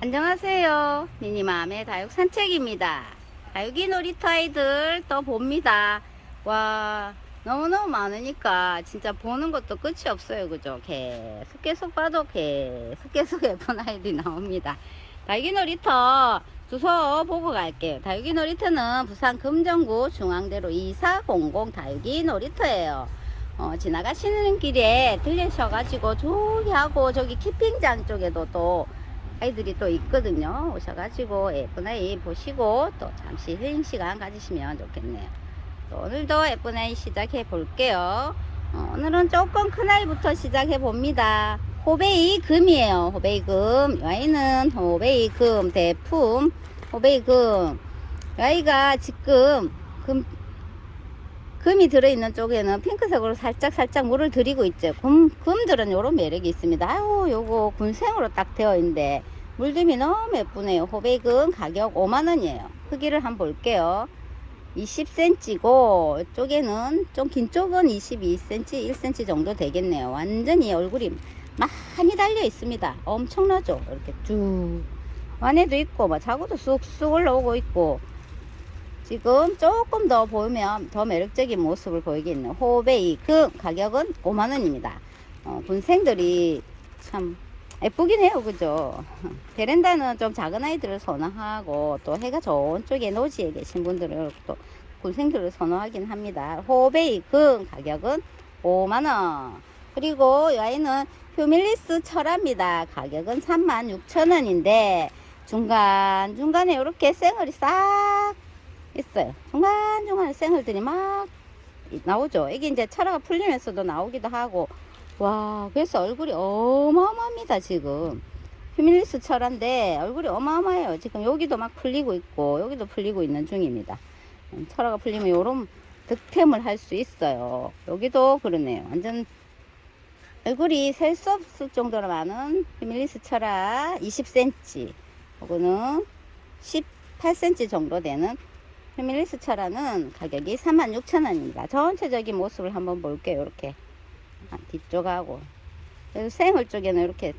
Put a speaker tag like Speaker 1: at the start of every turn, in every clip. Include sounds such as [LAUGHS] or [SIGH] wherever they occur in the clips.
Speaker 1: 안녕하세요. 미니맘의 다육 산책입니다. 다육이 놀이터 아이들 또 봅니다. 와, 너무너무 많으니까 진짜 보는 것도 끝이 없어요. 그죠? 계속 계속 봐도 계속 계속 [LAUGHS] 예쁜 아이들이 나옵니다. 다육이 놀이터 주소 보고 갈게요. 다육이 놀이터는 부산 금정구 중앙대로 2400 다육이 놀이터예요. 어, 지나가시는 길에 들리셔가지고 저기 하고 저기 키핑장 쪽에도 또 아이들이 또 있거든요. 오셔가지고 예쁜 아이 보시고 또 잠시 힐링 시간 가지시면 좋겠네요. 또 오늘도 예쁜 아이 시작해 볼게요. 어, 오늘은 조금 큰 아이부터 시작해 봅니다. 호베이 금이에요. 호베이 금. 이 아이는 호베이 금 대품. 호베이 금. 이 아이가 지금 금, 금이 들어있는 쪽에는 핑크색으로 살짝 살짝 물을 들이고 있죠. 금, 금들은 요런 매력이 있습니다. 아유, 요거 군생으로 딱 되어 있는데 물듬이 너무 예쁘네요. 호백은 가격 5만원이에요. 크기를 한번 볼게요. 20cm고 이쪽에는 좀 긴 쪽은 22cm, 1cm 정도 되겠네요. 완전히 얼굴이 많이 달려 있습니다. 엄청나죠? 이렇게 쭉 안에도 있고 막 자구도 쑥쑥 올라오고 있고 지금 조금 더 보면 더 매력적인 모습을 보이겠네요. 호베이 그 가격은 5만원입니다. 어, 군생들이 참 예쁘긴 해요. 그죠? [LAUGHS] 베란다는 좀 작은 아이들을 선호하고 또 해가 좋은 쪽에 노지에 계신 분들은 또 군생들을 선호하긴 합니다. 호베이 그 가격은 5만원. 그리고 이 아이는 휴밀리스 철합니다. 가격은 36,000원인데 중간중간에 이렇게 생얼이 싹 있어요. 중간중간에 생얼들이 막 나오죠. 이게 이제 철화가 풀리면서도 나오기도 하고 와 그래서 얼굴이 어마어마합니다 지금 휴밀리스 철화인데 얼굴이 어마어마해요. 지금 여기도 막 풀리고 있고 여기도 풀리고 있는 중입니다. 음, 철화가 풀리면 요런 득템을 할 수 있어요. 여기도 그러네요. 완전 얼굴이 셀 수 없을 정도로 많은 휴밀리스 철화 20cm 요거는 18cm 정도 되는 휴밀리스 철화는 가격이 36,000원입니다. 전체적인 모습을 한번 볼게요. 이렇게 뒤쪽하고 생얼 쪽에는 이렇게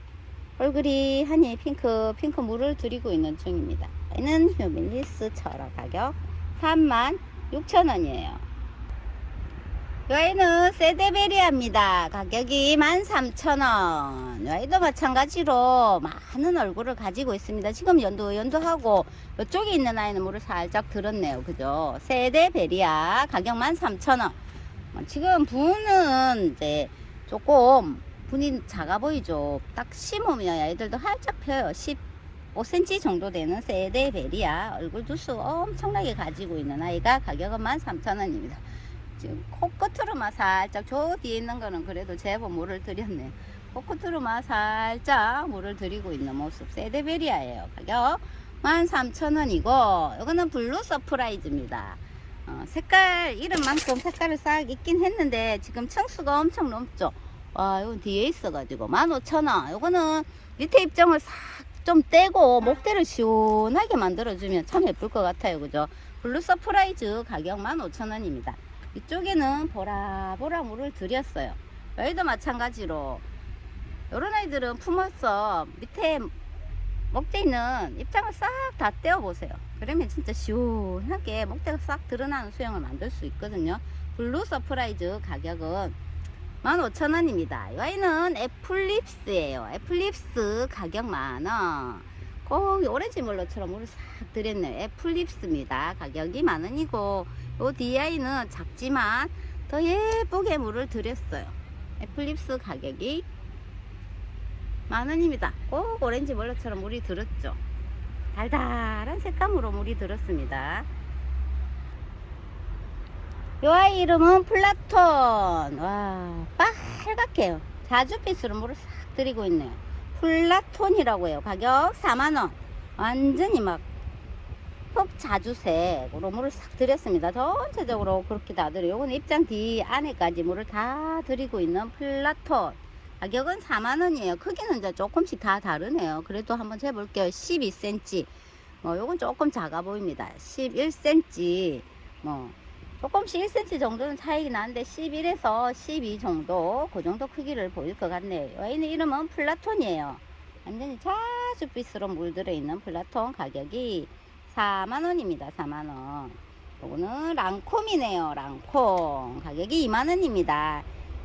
Speaker 1: 얼굴이 하니 핑크 핑크 물을 들이고 있는 중입니다. 얘는 휴밀리스 철화 가격 36,000원이에요. 이 아이는 세데베리아입니다. 가격이 13,000원. 이 아이도 마찬가지로 많은 얼굴을 가지고 있습니다. 지금 연두, 연두하고 이쪽에 있는 아이는 물을 살짝 들었네요. 그죠? 세데베리아 가격 13,000원. 지금 분은 이제 조금 분이 작아 보이죠? 딱 심으면 아이들도 활짝 펴요. 15cm 정도 되는 세데베리아 얼굴 두수 엄청나게 가지고 있는 아이가 가격은 13,000원입니다. 지금 코끝으로만 살짝 저 뒤에 있는 거는 그래도 제법 물을 들였네. 코끝으로만 살짝 물을 들이고 있는 모습 세데베리아예요. 가격 13,000원이고 이거는 블루 서프라이즈입니다. 어, 색깔 이름만큼 색깔을 싹 있긴 했는데 지금 층수가 엄청 넘죠. 와 이건 뒤에 있어가지고 15,000원. 이거는 밑에 입장을 싹 좀 떼고 목대를 시원하게 만들어주면 참 예쁠 것 같아요. 그죠? 블루 서프라이즈 가격 15,000원입니다. 이쪽에는 보라보라 물을 들였어요. 여기도 마찬가지로 이런 아이들은 품어서 밑에 목대 있는 입장을 싹 다 떼어 보세요. 그러면 진짜 시원하게 목대가 싹 드러나는 수영을 만들 수 있거든요. 블루 서프라이즈 가격은 15,000원입니다. 이 아이는 애플립스예요. 애플립스 가격 만원. 꼭 오렌지 물로처럼 물을 싹 들였네요. 애플립스입니다. 가격이 만 원이고 요 DI는 작지만 더 예쁘게 물을 들였어요. 애플립스 가격이 만 원입니다. 꼭 오렌지 물로처럼 물이 들었죠. 달달한 색감으로 물이 들었습니다. 요 아이 이름은 플라톤. 와, 빨갛게요. 자주빛으로 물을 싹 들이고 있네요. 플라톤이라고 해요. 가격 4만원. 완전히 막, 흑 자주색으로 물을 싹 들였습니다. 전체적으로 그렇게 다 들여요. 요건 입장 뒤 안에까지 물을 다 들이고 있는 플라톤. 가격은 4만원이에요. 크기는 이제 조금씩 다 다르네요. 그래도 한번 재볼게요. 12cm. 뭐, 요건 조금 작아 보입니다. 11cm. 뭐, 조금씩 1cm 정도는 차이가 나는데 11에서 12 정도 그 정도 크기를 보일 것 같네요. 여인의 이름은 플라톤이에요. 완전히 로즈빛으로 물들어 있는 플라톤 가격이 4만원입니다. 4만원. 요거는 랑콤이네요. 랑콤. 가격이 2만원입니다.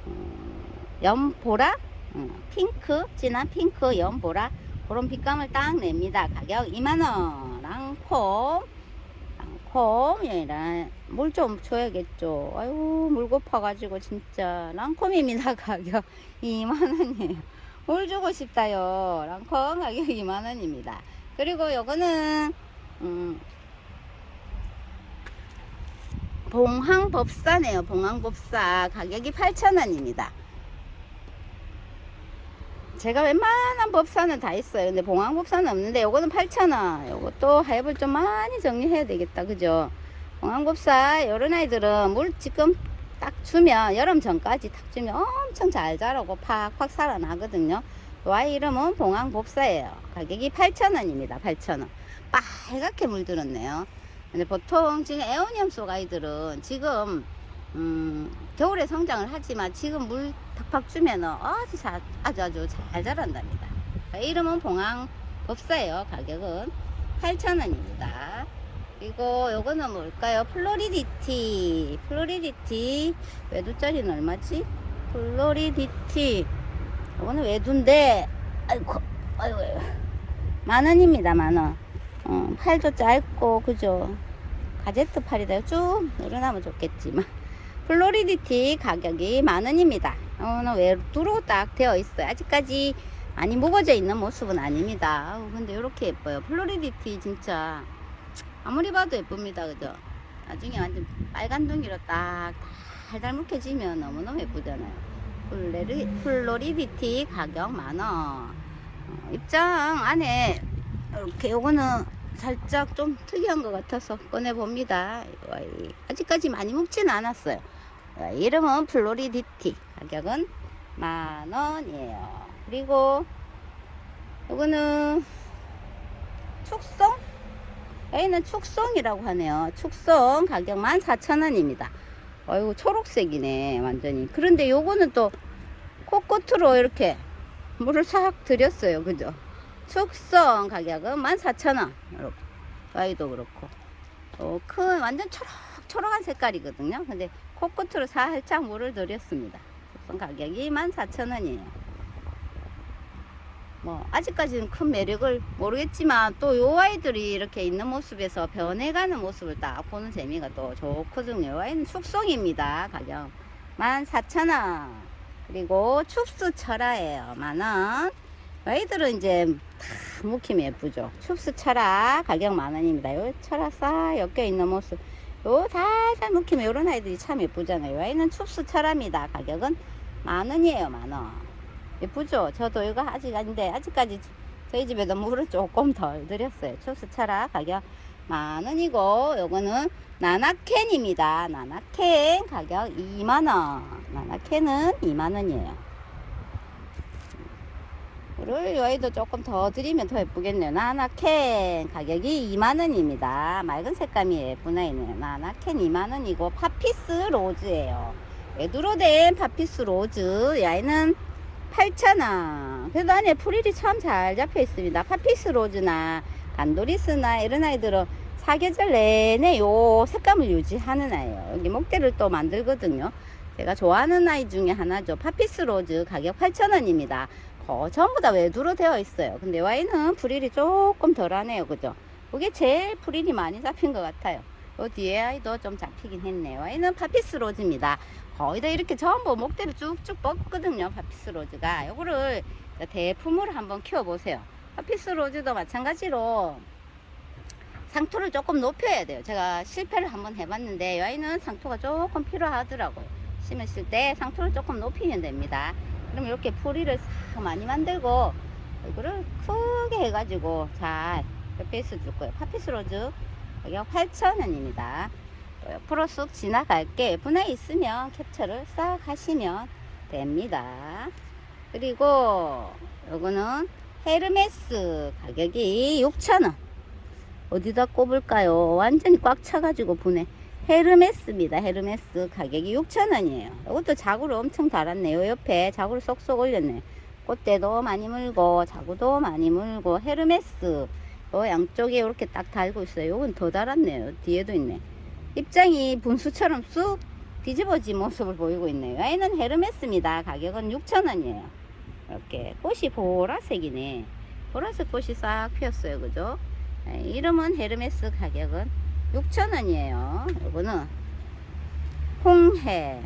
Speaker 1: 음, 연보라? 음, 핑크? 진한 핑크 연보라? 그런 빛감을 딱 냅니다. 가격 2만원. 랑콤. 랑콤. 얘랑 물좀 줘야겠죠. 아유, 물 고파가지고 진짜. 랑콤입니다. 가격 [LAUGHS] 2만원이에요. 물 주고 싶다요. 랑콤 가격 [LAUGHS] 2만원입니다. 그리고 요거는, 음, 봉황법사네요. 봉황법사 가격이 8,000원입니다. 제가 웬만한 법사는 다 있어요. 근데 봉황 법사는 없는데 요거는 8,000원. 요것도 하엽을 좀 많이 정리해야 되겠다. 그죠? 봉황 법사 요런 아이들은 물 지금 딱 주면 여름 전까지 딱 주면 엄청 잘 자라고 팍팍 살아나거든요. 요 아이 이름은 봉황 법사예요. 가격이 8,000원입니다. 8,000원. 빨갛게 물들었네요. 근데 보통 지금 에오니엄 속 아이들은 지금 음, 겨울에 성장을 하지만 지금 물 팍팍 주면은 아주 자, 아주 아주 잘 자란답니다. 이름은 봉황 법사예요. 가격은 8,000원입니다. 그리고 요거는 뭘까요? 플로리디티. 플로리디티. 외두짜리는 얼마지? 플로리디티. 요거는 외두인데, 아이고, 아이고, 만 원입니다, 만 원. 어, 팔도 짧고, 그죠? 가제트 팔이다. 쭉 늘어나면 좋겠지만. 플로리디티 가격이 만 원입니다. 오늘 외두로 딱 되어 있어요. 아직까지 많이 무거져 있는 모습은 아닙니다. 아우, 근데 이렇게 예뻐요. 플로리디티 진짜 아무리 봐도 예쁩니다. 그죠? 나중에 완전 빨간 둥이로 딱 달달 묵혀지면 너무너무 예쁘잖아요. 플레리, 플로리디티 가격 만원. 어, 입장 안에 이렇게 요거는 살짝 좀 특이한 것 같아서 꺼내봅니다. 아직까지 많이 묵지는 않았어요. 어, 이름은 플로리디티. 가격은 만 원이에요. 그리고 요거는 축성? 여기는 축성이라고 하네요. 축성 가격 14,000원입니다. 어이구 초록색이네 완전히. 그런데 요거는 또 코끝으로 이렇게 물을 싹 들였어요. 그죠? 축성 가격은 14,000원. 이렇게. 아이도 그렇고. 어, 큰 완전 초록 초록한 색깔이거든요. 근데 코끝으로 살짝 물을 들였습니다. 숙성 가격이 14,000원이에요. 뭐 아직까지는 큰 매력을 모르겠지만 또 요 아이들이 이렇게 있는 모습에서 변해가는 모습을 딱 보는 재미가 또 좋거든요. 요 아이는 축송입니다. 가격 14,000원. 그리고 춥스 철화예요. 만원. 아이들은 이제 다 묵힘이 예쁘죠. 춥스 철화 가격 만원입니다. 요 철화 싹 엮여 있는 모습. 요 살살 묵히면 요런 아이들이 참 예쁘잖아요. 요 아이는 춥스 철화입니다. 가격은 만 원이에요. 만 원. 예쁘죠? 저도 이거 아직 아닌데 아직까지 저희 집에도 물을 조금 덜 들였어요. 춥스 철화 가격 만 원이고 요거는 나나캔입니다. 나나캔 가격 2만 원. 나나캔은 2만 원이에요. 물을 여의도 조금 더 드리면 더 예쁘겠네요. 나나캔 가격이 2만원입니다. 맑은 색감이 예쁜 아이네요. 나나캔 2만원이고 파피스 로즈예요. 외두로 된 파피스 로즈. 이 아이는 8,000원. 그래도 안에 프릴이 참 잘 잡혀 있습니다. 파피스 로즈나 간도리스나 이런 아이들은 사계절 내내 요 색감을 유지하는 아이예요. 여기 목대를 또 만들거든요. 제가 좋아하는 아이 중에 하나죠. 파피스 로즈 가격 8,000원입니다. 거 전부 다 외두로 되어 있어요. 근데 와인은 프릴이 조금 덜하네요. 그죠? 그게 제일 프릴이 많이 잡힌 것 같아요. 요 뒤에 아이도 좀 잡히긴 했네요. 와인은 파피스 로즈입니다. 거의 다 이렇게 전부 목대를 쭉쭉 뻗거든요. 파피스 로즈가. 요거를 대품으로 한번 키워보세요. 파피스 로즈도 마찬가지로 상토를 조금 높여야 돼요. 제가 실패를 한번 해봤는데 이 아이는 상토가 조금 필요하더라고요. 심으실 때 상토를 조금 높이면 됩니다. 그럼 이렇게 뿌리를 싹 많이 만들고 이거를 크게 해가지고 잘 옆에 있어 줄 거예요. 파피스 로즈 가격 8,000원입니다. 옆으로 쑥 지나갈게 분해 있으면 캡처를 싹 하시면 됩니다. 그리고 요거는 헤르메스 가격이 6,000원. 어디다 꼽을까요? 완전히 꽉 차가지고 분해. 헤르메스입니다. 헤르메스 가격이 6,000원이에요. 이것도 자구를 엄청 달았네요. 옆에 자구를 쏙쏙 올렸네요. 꽃대도 많이 물고 자구도 많이 물고 헤르메스 요 양쪽에 이렇게 딱 달고 있어요. 요건 더 달았네요. 뒤에도 있네. 입장이 분수처럼 쑥 뒤집어진 모습을 보이고 있네요. 얘는 헤르메스입니다. 가격은 6,000원이에요. 이렇게 꽃이 보라색이네. 보라색 꽃이 싹 피었어요. 그죠? 네, 이름은 헤르메스 가격은 6,000원이에요. 요거는 홍해.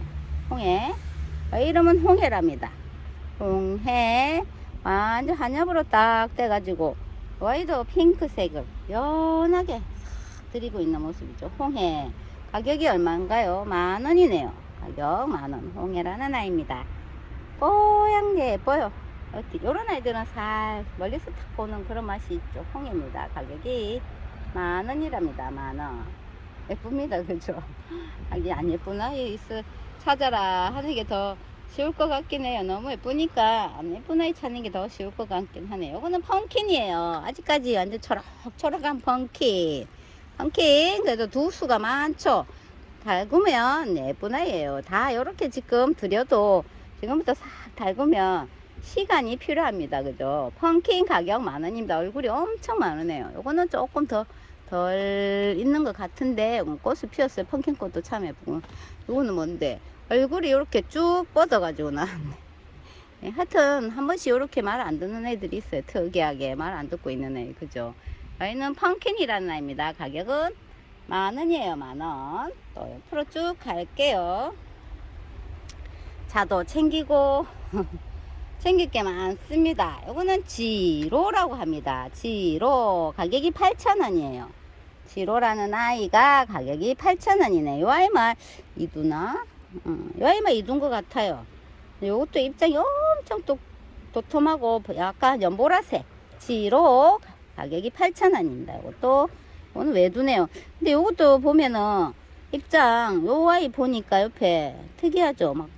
Speaker 1: 홍해. 어, 이름은 홍해랍니다. 홍해. 완전 한엽으로 딱 돼가지고 와이드 핑크색을 연하게 싹 들이고 있는 모습이죠. 홍해. 가격이 얼마인가요? 만 원이네요. 가격 만 원. 홍해라는 아이입니다. 뽀얀 게 예뻐요. 요런 아이들은 살 멀리서 탁 보는 그런 맛이 있죠. 홍해입니다. 가격이 만 원이랍니다. 만 원. 예쁩니다. 그죠? [LAUGHS] 아기 안 예쁜 아이 있어 찾아라 하는 게 더 쉬울 것 같긴 해요. 너무 예쁘니까 안 예쁜 아이 찾는 게 더 쉬울 것 같긴 하네요. 이거는 펑킨이에요. 아직까지 완전 초록초록한 펑킨. 펑킨 그래도 두 수가 많죠. 달구면 예쁜 아이예요. 다 이렇게 지금 들여도 지금부터 싹 달구면 시간이 필요합니다. 그죠? 펑킨 가격 만 원입니다. 얼굴이 엄청 많으네요. 요거는 조금 더 덜 있는 것 같은데 음, 꽃을 피웠어요. 펑킨 꽃도 참 예쁘고. 요거는 뭔데? 얼굴이 이렇게 쭉 뻗어가지고 나왔네. 예, 하여튼 한 번씩 이렇게 말 안 듣는 애들이 있어요. 특이하게 말 안 듣고 있는 애. 그죠? 저희는 펑킨이라는 아이입니다. 가격은 만 원이에요. 만 원. 또 옆으로 쭉 갈게요. 자도 챙기고 [LAUGHS] 챙길 게 많습니다. 요거는 지로라고 합니다. 지로 가격이 8,000원이에요. 지로라는 아이가 가격이 8,000원이네. 요 아이만 이두나? 음, 요 아이만 이둔 것 같아요. 요것도 입장이 엄청 또 도톰하고 약간 연보라색. 지로 가격이 8,000원입니다. 요것도 오늘 왜 두네요. 근데 요것도 보면은 입장 요 아이 보니까 옆에 특이하죠. 막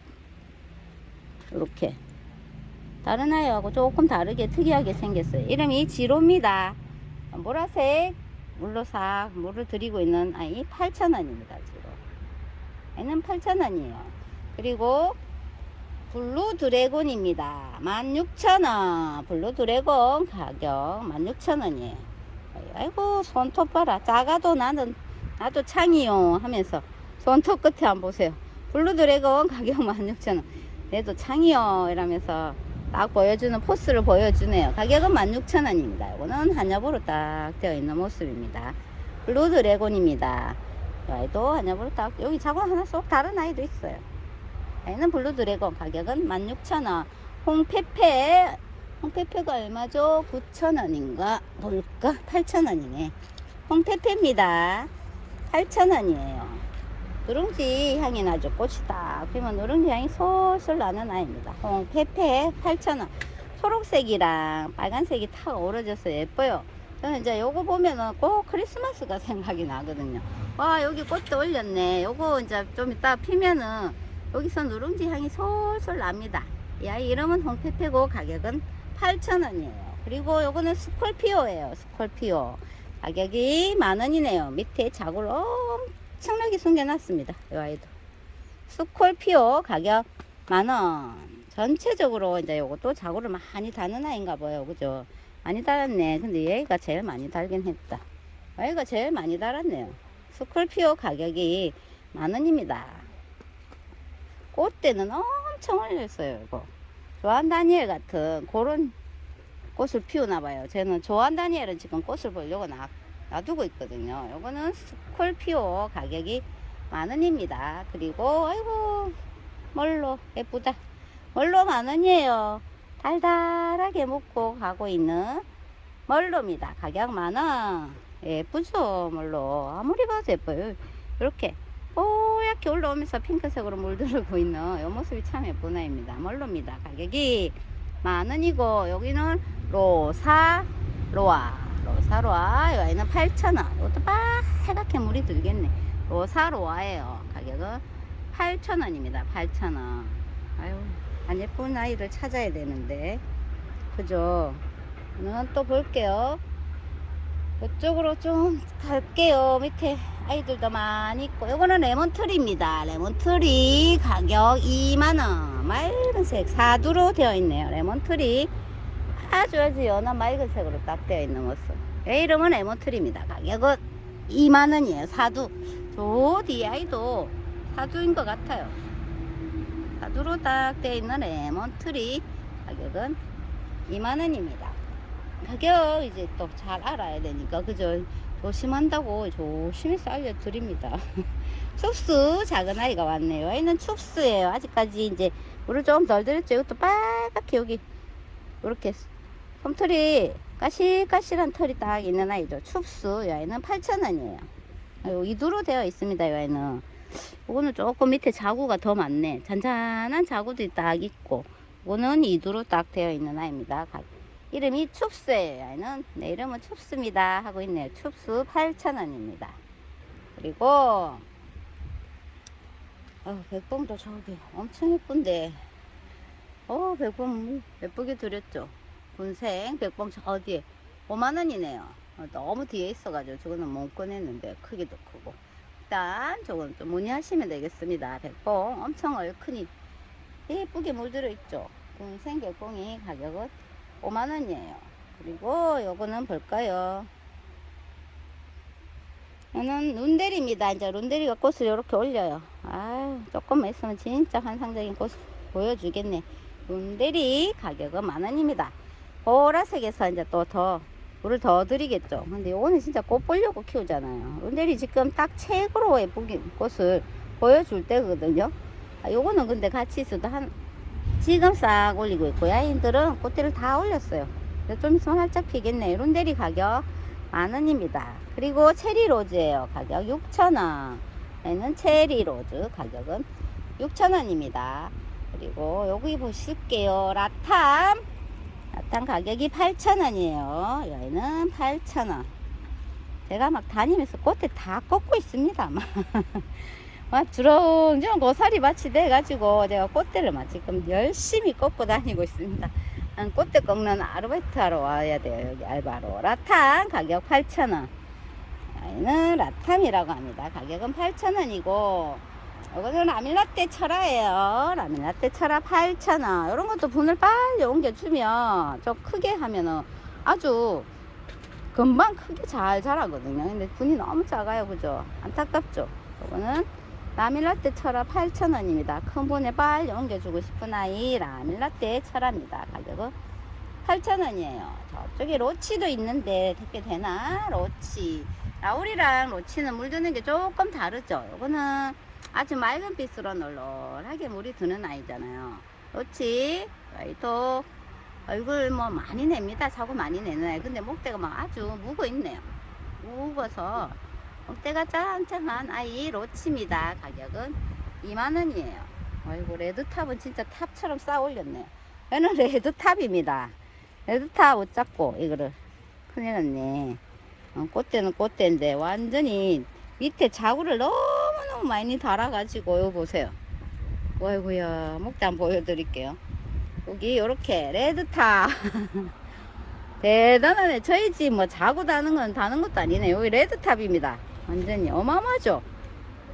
Speaker 1: 이렇게 다른 아이하고 조금 다르게 특이하게 생겼어요. 이름이 지로입니다. 보라색 물로 싹 물을 들이고 있는 아이 8,000원입니다. 지로. 얘는 8,000원이에요. 그리고 블루 드래곤입니다. 16,000원. 블루 드래곤 가격 16,000원이에요. 아이고 손톱 봐라. 작아도 나는 나도 창이요 하면서 손톱 끝에 안 보세요. 블루 드래곤 가격 [LAUGHS] 16,000원. 얘도 창이요 이러면서 딱 보여주는 포스를 보여주네요. 가격은 16,000원입니다. 이거는 한엽으로 딱 되어 있는 모습입니다. 블루 드래곤입니다. 이 아이도 한엽으로 딱 여기 자고 하나 쏙 다른 아이도 있어요. 얘는 블루 드래곤 가격은 16,000원. 홍페페 홍페페가 얼마죠? 9,000원인가 볼까? 8,000원이네. 홍페페입니다. 8,000원이에요. 누룽지 향이 나죠. 꽃이 딱 피면 누룽지 향이 솔솔 나는 아이입니다. 홍 페페 8,000원. 초록색이랑 빨간색이 탁 어우러져서 예뻐요. 저는 이제 요거 보면은 꼭 크리스마스가 생각이 나거든요. 와, 여기 꽃도 올렸네. 요거 이제 좀 이따 피면은 여기서 누룽지 향이 솔솔 납니다. 이 아이 이름은 홍페페고 가격은 8,000원이에요. 그리고 요거는 스콜피오예요. 스콜피오. 가격이 만 원이네요. 밑에 자구를 엄청나게 숨겨놨습니다. 이 아이도. 스콜피오 가격 만원. 전체적으로 이제 요것도 자구를 많이 다는 아이인가 봐요. 그죠? 많이 달았네. 근데 얘가 제일 많이 달긴 했다. 얘가 제일 많이 달았네요. 스콜피오 가격이 만원입니다. 꽃대는 엄청 올렸어요. 이거. 조한 다니엘 같은 그런 꽃을 피우나 봐요. 저는 조한 다니엘은 지금 꽃을 보려고 놔, 놔두고 있거든요. 요거는 스콜피오 가격이 만 원입니다. 그리고 아이고 멀로 예쁘다. 멀로 만 원이에요. 달달하게 먹고 가고 있는 멀로입니다. 가격 만 원. 예쁘죠, 멀로. 아무리 봐도 예뻐요. 이렇게 뽀얗게 올라오면서 핑크색으로 물들고 있는 이 모습이 참 예쁜 아입니다. 멀로입니다. 가격이 만 원이고 여기는 로사 로아 로 사 로아 이 아이는 8,000원. 이것도 빨갛게 물이 들겠네. 로사 로아예요. 가격은 8,000원입니다. 8,000원. 아유, 안 예쁜 아이를 찾아야 되는데. 그죠? 또 볼게요. 이쪽으로 좀 갈게요. 밑에 아이들도 많이 있고. 이거는 레몬트리입니다. 레몬트리 가격 2만원. 맑은색 사두로 되어 있네요. 레몬트리 아주 아주 연한 맑은 색으로 딱 되어 있는 모습. 내 이름은 레몬트리입니다. 가격은 2만 원이에요. 사두. 저 DI도 사두인 것 같아요. 사두로 딱 되어 있는 레몬트리 가격은 2만 원입니다. 가격 이제 또 잘 알아야 되니까 그죠? 조심한다고 조심해서 알려드립니다. [LAUGHS] 춥스 작은 아이가 왔네요. 얘는 춥스예요. 아직까지 이제 물을 좀 덜 들였죠. 이것도 빨갛게 여기 이렇게 솜털이 까실까실한 털이 딱 있는 아이죠. 춥스 얘는 8,000원이에요. 이두로 되어 있습니다. 얘는 이거는 조금 밑에 자구가 더 많네. 잔잔한 자구들이 딱 있고 이거는 이두로 딱 되어 있는 아이입니다. 가- 이름이 춥스예요. 얘는 내 이름은 춥스입니다. 하고 있네요. 춥스 8,000원입니다. 그리고 어, 백봉도 저기 엄청 예쁜데 어 백봉 예쁘게 드렸죠. 군생 백봉 저 어디에 5만 원이네요. 어, 너무 뒤에 있어가지고 저거는 못 꺼냈는데 크기도 크고 일단 저건 좀 문의하시면 되겠습니다. 백봉 엄청 얼큰이 예쁘게 물들어 있죠. 군생 백봉이 가격은 5만 원이에요. 그리고 요거는 볼까요? 이는 룬데리입니다. 이제 룬데리가 꽃을 이렇게 올려요. 아, 조금만 있으면 진짜 환상적인 꽃을 보여주겠네. 룬데리 가격은 만 원입니다. 보라색에서 이제 또 더 물을 더 드리겠죠. 근데 요거는 진짜 꽃 보려고 키우잖아요. 룬데리 지금 딱 예쁘게 꽃을 보여줄 때거든요. 아, 요거는 근데 같이 있어도 한 지금 싹 올리고 있고 야인들은 꽃대를 다 올렸어요. 좀 있으면 활짝 피겠네. 룬데리 가격 만 원입니다. 그리고 체리 로즈예요. 가격 6,000원. 얘는 체리 로즈 가격은 6,000원입니다. 그리고 여기 보실게요. 라탐. 라탐 가격이 8,000원이에요. 얘는 8,000원. 제가 막 다니면서 꽃에 다 꽂고 있습니다. 막, [LAUGHS] 막 주렁주렁 고사리 밭이 돼가지고 제가 꽃대를 막 지금 열심히 꽂고 다니고 있습니다. 난 꽃대 꺾는 아르바이트 하러 와야 돼요. 여기 알바로. 라탄 가격 8,000원. 얘는 라탐이라고 합니다. 가격은 8,000원이고, 이거는 라밀라떼 철화예요. 라밀라떼 철화 8,000원. 이런 것도 분을 빨리 옮겨주면, 좀 크게 하면은 아주 금방 크게 잘 자라거든요. 근데 분이 너무 작아요. 그죠? 안타깝죠? 이거는 라밀라떼 철화 8,000원입니다. 큰 분에 빨리 옮겨주고 싶은 아이 라밀라떼 철화입니다. 가격은 8,000원이에요. 저쪽에 로치도 있는데 택배 되나? 로치. 라울이랑 로치는 물 드는 게 조금 다르죠. 이거는 아주 맑은 빛으로 널널하게 물이 드는 아이잖아요. 로치, 와이도 얼굴 뭐 많이 냅니다. 자고 많이 내는 아이. 근데 목대가 막 아주 묵어 있네요. 묵어서 목대가 짱짱한 아이 로치입니다. 가격은 2만원이에요. 아이고, 레드탑은 진짜 탑처럼 쌓아 올렸네요. 얘는 레드탑입니다. 레드탑 못 잡고, 이거를. 큰일 났네. 어, 꽃대는 꽃대인데, 완전히 밑에 자구를 너무 너무 많이 달아가지고, 이거 보세요. 목대 한번 보여드릴게요. 여기, 요렇게, 레드탑. [LAUGHS] 대단하네. 저희 집 뭐 자고 다는 건 다는 것도 아니네. 여기 레드탑입니다. 완전히 어마어마하죠?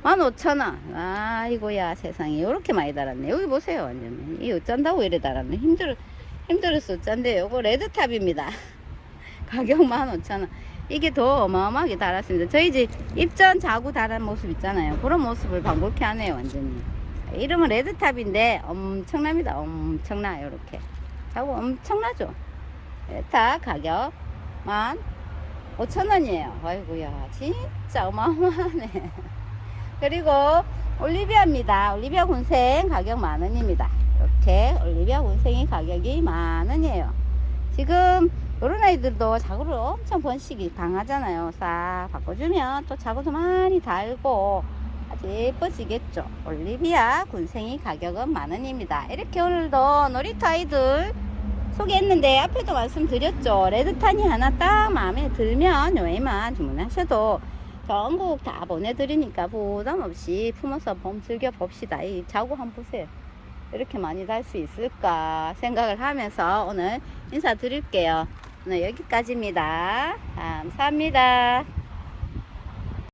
Speaker 1: 15,000원. 아이고야, 세상에. 요렇게 많이 달았네. 여기 보세요, 완전히. 이 어쩐다고 이래 달았네. 힘들, 힘들어서 어쩐데. 요거 레드탑입니다. [LAUGHS] 가격 15,000원. 이게 더 어마어마하게 달았습니다. 저희 집 입전 자구 달은 모습 있잖아요. 그런 모습을 방불케 하네요, 완전히. 이름은 레드탑인데 엄청납니다. 엄청나, 요렇게. 자구 엄청나죠? 레타 가격 15,000원이에요. 아이고야, 진짜 어마어마하네. [LAUGHS] 그리고 올리비아입니다. 올리비아 군생 가격 만 원입니다. 이렇게 올리비아 군생이 가격이 만 원이에요. 지금 이런 아이들도 자구를 엄청 번식이 강하잖아요. 싹 바꿔주면 또 자구도 많이 달고 아주 예뻐지겠죠. 올리비아 군생이 가격은 만 원입니다. 이렇게 오늘도 놀이터 아이들 소개했는데 앞에도 말씀드렸죠. 레드탄이 하나 딱 마음에 들면 요에만 주문하셔도 전국 다 보내드리니까 부담 없이 품어서 봄 즐겨 봅시다. 이 자구 한번 보세요. 이렇게 많이 달 수 있을까 생각을 하면서 오늘 인사드릴게요. 오늘 여기까지입니다. 감사합니다.